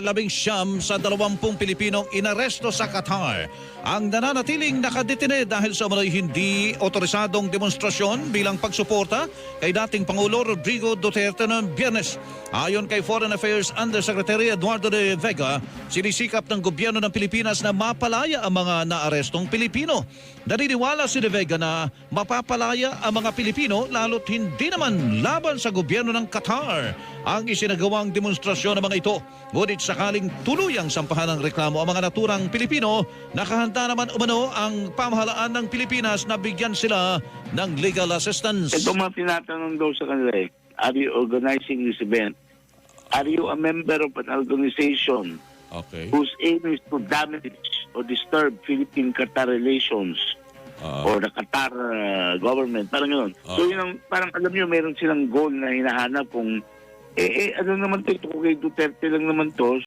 labing siyam sa dalawampung Pilipinong inaresto sa Qatar ang nananatiling nakadetine dahil sa umano'y hindi otorisadong demonstrasyon bilang pagsuporta kay dating Pangulo Rodrigo Duterte noong biyernes. Ayon kay Foreign Affairs Undersecretary Eduardo de Vega, sinisikap ng gobyerno ng Pilipinas na mapalaya ang mga naarestong Pilipino. Naniniwala si de Vega na mapapalaya ang mga Pilipino lalo't hindi naman laban sa gobyerno ng Qatar ang isinagawang demonstrasyon ng mga ito. Ngunit sakaling tuluyang sampahan ng reklamo ang mga naturang Pilipino, nakahanda naman umano ang pamahalaan ng Pilipinas na bigyan sila ng legal assistance. Ito mga tinatanong daw sa kanila eh, are you organizing this event? Are you a member of an organization Okay. whose aim is to damage or disturb Philippine-Qatar relations Ah. or the Qatar uh, government? Parang yun. Ah. So yun ang, parang alam nyo, meron silang goal na hinahanap kung, eh, eh ano naman to, ito kay Duterte lang naman to,